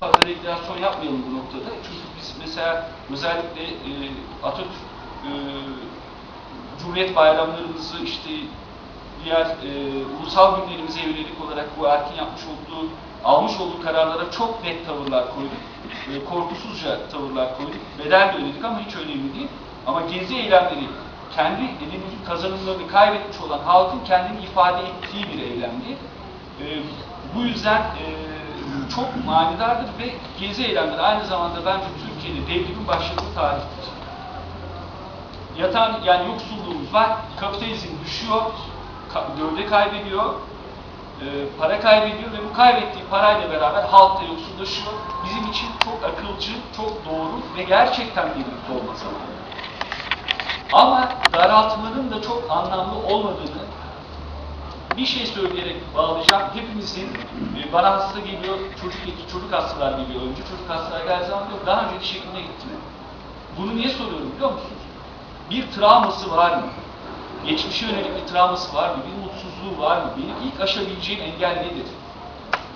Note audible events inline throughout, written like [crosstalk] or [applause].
fazla regülasyon yapmayalım bu noktada. Çünkü biz mesela özellikle e, Atatürk e, Cumhuriyet bayramlarımızı işte diğer e, ulusal günlerimize yönelik olarak bu erkin yapmış olduğu, almış olduğu kararlara çok net tavırlar koyduk. E, korkusuzca tavırlar koyduk. Bedel de ödedik ama hiç önemli değil. Ama gezi eylemleri kendi edindiği kazanımlarını kaybetmiş olan halkın kendini ifade ettiği bir eylemdi. E, bu yüzden e, çok manidardır ve gezi eylemleri aynı zamanda bence Türkiye'de devrimin başladığı tarihtir. Yatan yani yoksulluğumuz var, kapitalizm düşüyor, ka- gövde kaybediyor, e, para kaybediyor ve bu kaybettiği parayla beraber halk da yoksullaşıyor. Bizim için çok akılcı, çok doğru ve gerçekten birlikte olma zamanı. Ama daraltmanın da çok anlamlı olmadığını bir şey söyleyerek bağlayacağım. Hepimizin e, bana hasta geliyor, çocuk çocuk hastalar geliyor önce. Çocuk hastalar geldiği zaman diyor, daha önce diş hekimine gitti mi? Bunu niye soruyorum biliyor musunuz? Bir travması var mı? Geçmişe yönelik bir travması var mı? Bir mutsuzluğu var mı? Benim ilk aşabileceğim engel nedir?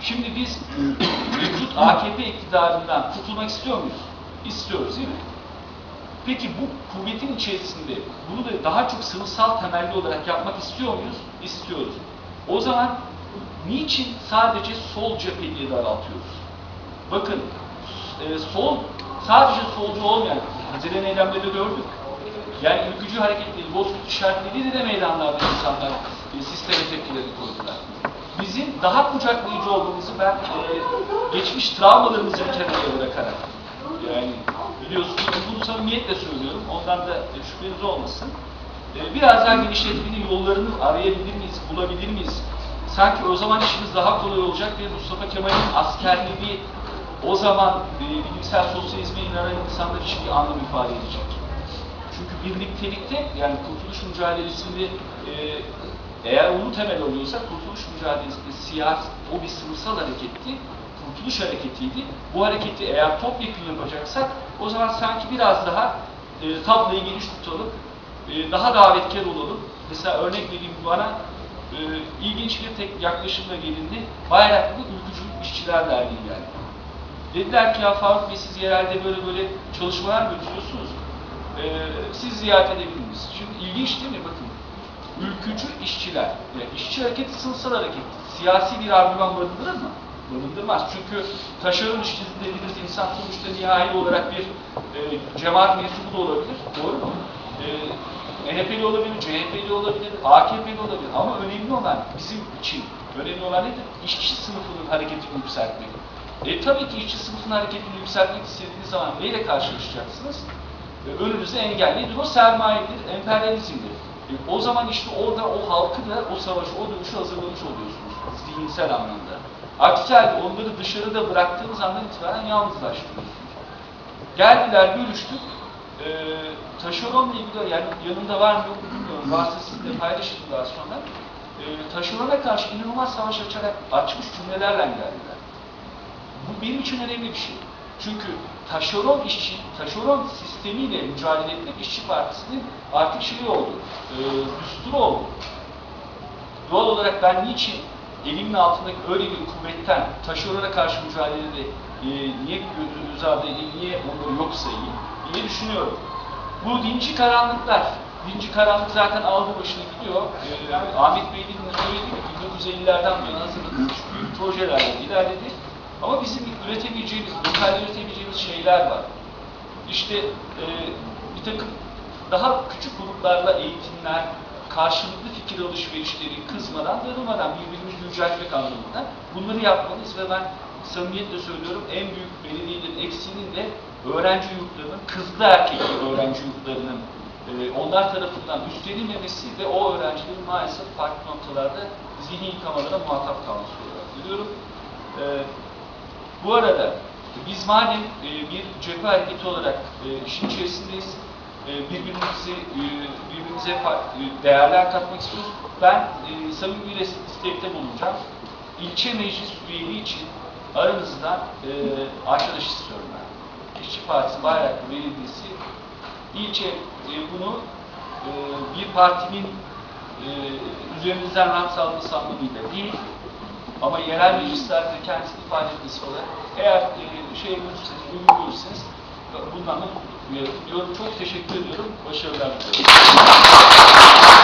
Şimdi biz [clears throat] mevcut AKP iktidarından kurtulmak istiyor muyuz? İstiyoruz değil mi? Peki bu kuvvetin içerisinde bunu da daha çok sınıfsal temelli olarak yapmak istiyor muyuz? İstiyoruz. O zaman niçin sadece sol cepheliği daraltıyoruz? Bakın e, sol sadece solcu olmayan Haziran eylemleri gördük. Yani ülkücü hareketleri, bozkurt işaretleriyle de meydanlarda insanlar e, sisteme tepkilerini koydular. Bizim daha kucaklayıcı olmamızı ben e, geçmiş travmalarımızı bir kenara bırakarak yani biliyorsunuz bunu samimiyetle söylüyorum. Ondan da e, şüpheniz olmasın. E, biraz daha genişletmenin yollarını arayabilir miyiz, bulabilir miyiz? Sanki o zaman işimiz daha kolay olacak ve Mustafa Kemal'in askerliği o zaman e, bilimsel sosyalizme inanan insanlar için bir anlam ifade edecek. Çünkü birliktelikte yani kurtuluş mücadelesini e, eğer onu temel alıyorsa kurtuluş mücadelesinde siyasi o bir sınıfsal hareketti, kurtuluş hareketiydi. Bu hareketi eğer topyekun yapacaksak o zaman sanki biraz daha e, tablayı geniş tutalım, e, daha davetkar olalım. Mesela örnek vereyim bana e, ilginç bir tek yaklaşımla gelindi. Bayraklı Ülkücü İşçiler Derneği geldi. Dediler ki ya Faruk Bey siz yerelde böyle böyle çalışmalar götürüyorsunuz. Ee, siz ziyaret edebilir misiniz? Şimdi ilginç değil mi? Bakın. Ülkücü işçiler. Yani işçi hareketi sınıfsal hareket. Siyasi bir argüman barındırır mı? Barındırmaz. Çünkü taşeron işçisi dediğimiz insan sonuçta nihai olarak bir e, cemaat mensubu da olabilir. Doğru mu? E, MHP'li olabilir, CHP'li olabilir, AKP'li olabilir. Ama önemli olan bizim için, önemli olan nedir? İşçi sınıfının hareketini yükseltmek. E, tabii ki işçi sınıfının hareketini yükseltmek istediğiniz zaman neyle karşılaşacaksınız? E, önünüzde engel? O sermayedir, emperyalizmdir. E, o zaman işte orada o halkı da o savaşı, o dönüşü hazırlamış oluyorsunuz zihinsel anlamda. Aksi halde onları dışarıda bıraktığınız andan itibaren yalnızlaştırıyorsunuz. Geldiler, görüştük. E, taşeronla ilgili, yani yanında var mı yok mu bilmiyorum. Varsa sizinle paylaşın daha sonra. E, taşerona karşı inanılmaz savaş açarak açmış cümlelerle geldiler. Bu benim için önemli bir şey. Çünkü taşeron işçi, taşeron sistemiyle mücadele etmek işçi partisinin artık şeyi oldu, e, düsturu oldu. Doğal olarak ben niçin elimin altındaki öyle bir kuvvetten taşerona karşı mücadelede e, niye gözünüzü edeyim, niye onları yok sayayım diye düşünüyorum. Bu dinci karanlıklar, dinci karanlık zaten aldı başını gidiyor. E, Ahmet Bey'in söylediği gibi 1950'lerden bu yana hazırlanmış büyük projelerle ilerledi. Ama bizim üretebileceğimiz, lokal üretebileceğimiz şeyler var. İşte e, bir takım daha küçük gruplarla eğitimler, karşılıklı fikir alışverişleri, kızmadan, darılmadan birbirimizi yüceltmek anlamında bunları yapmalıyız ve ben samimiyetle söylüyorum en büyük belediyelerin eksiğinin de öğrenci yurtlarının, kızlı erkekli öğrenci yurtlarının e, onlar tarafından üstlenilmemesi ve o öğrencilerin maalesef farklı noktalarda zihni yıkamalara muhatap kalması olarak görüyorum. E, bu arada biz madem e, bir cephe hareketi olarak e, işin içerisindeyiz, birbirimizi e, birbirimize e, değerler katmak istiyoruz. Ben e, samimi bir istekte bulunacağım. İlçe meclis üyeliği için aranızdan e, arkadaş istiyorum ben. İşçi Partisi Bayraklı Belediyesi ilçe bunu bir partinin e, üzerimizden rant salması anlamıyla değil, Ama yerel meclislerde kendisini ifade etmesi olarak eğer e, şey görürseniz, uygun görürseniz bundan da mutluluk duyarım diyorum. Çok teşekkür ediyorum. Başarılar diliyorum.